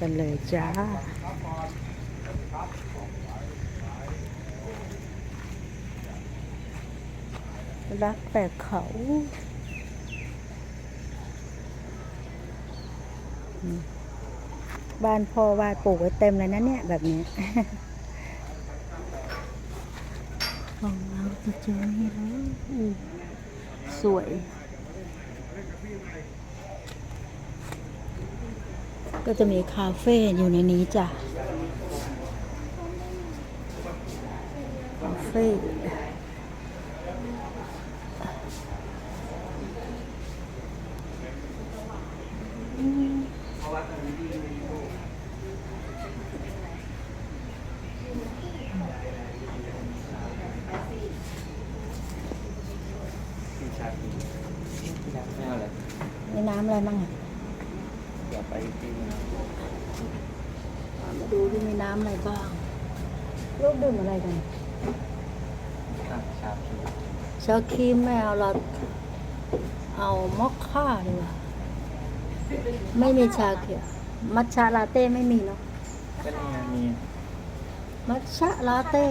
กันเลยจ้า รักแต่เขาบ้านพ่อวาดปลูกไว้เต็มเลยนะเนี่ยแบบนี้ของเราจะเจอนี่แล้วอืมสวย ก็จะมีคาเฟ่อยู่ในนี้จ้ะคาเฟ่มีน้ำอะไรบ้างอะ ไปกินมาดูที่มีน้ำอะไรบ้างลูกดื่มอะไรกันอะชาบูชาครีมไม่เอาเราเอามอคค่าดีกว่าไม่มีชาเขียวมัทฉะลาเต้ไม่มีเนาะก็นี่ไงมีมัทฉะลาเต้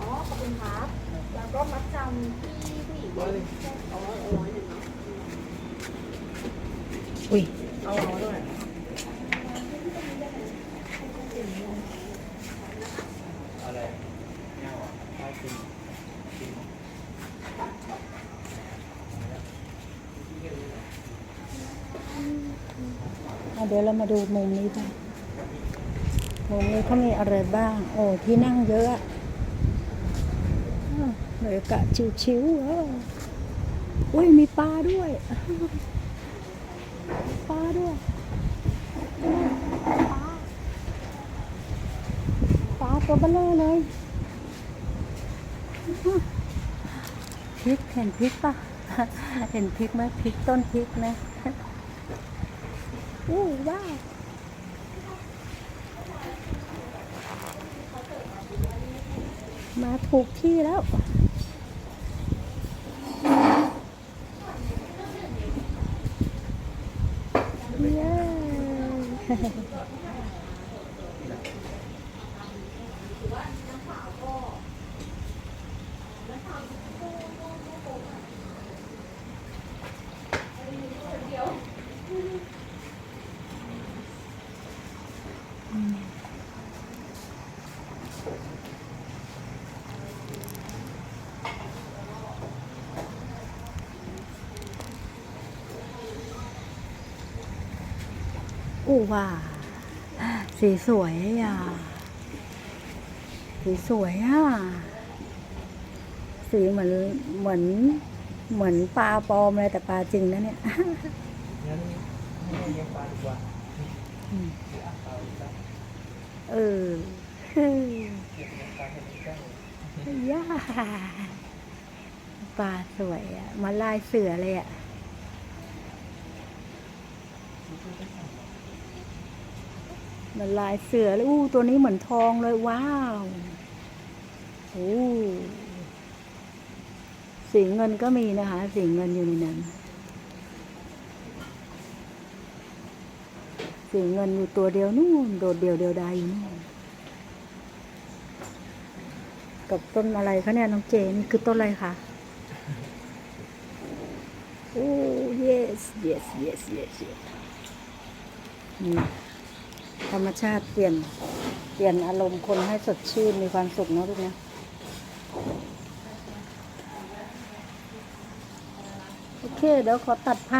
อ๋อขอบคุณครับแล้วก็มัดจำที่ผู้หญิงอ๋อร้อยหนึ่งเนาะ อุ้ยเอาร้อยด้วยอะไรแก้วอะข้าวกินกินเดี๋ยวเรามาดูมุมนี้บ้างมุมนี้เขามีอะไรบ้าง โอ้ ที่นั่งเยอะอะบรรยกาศชิวๆอ,อุ้ย มีปลาด้วย ด้วยปลาปลาตัวเบลอเลยพริกเห็นพริกปะเห็นพริกไหมพริกต้นพริกนะอู้ว้าวมาถูกที่แล้ว เย้อู้ว้าสีสวยอะ สีสวยอะ สีเหมือนเหมือน เหมือนปลาปลอมเลยแต่ปลาจริงนะเนี่ยงั้นไม่เลี้ยงปลาดีกว่าอืมเลี้ยงปลาดีกว่าเออเฮ้ยเลี้ยงปลาให้ดีกว่าย่าปลาสวยอะมาลายเสือเลยอะ มันลายเสือเลยอู้ตัวนี้เหมือนทองเลยว้าวโอ้สีเงินก็มีนะคะ สีเงินอยู่ในนั้น สีเงินอยู่ตัวเดียวนู่นโดดเดียวเดียวดนู่นกับต้นอะไรคะเนี่ยน้องเจนี่คือต้นอะไรคะโอ้ yes yes yes yes yes นี่ ธรรมชาติเปลี่ยน เปลี่ยนอารมณ์คนให้สดชื่นมีความสุขเนาะลูกนะโอเค เดี๋ยวขอตัดภาพ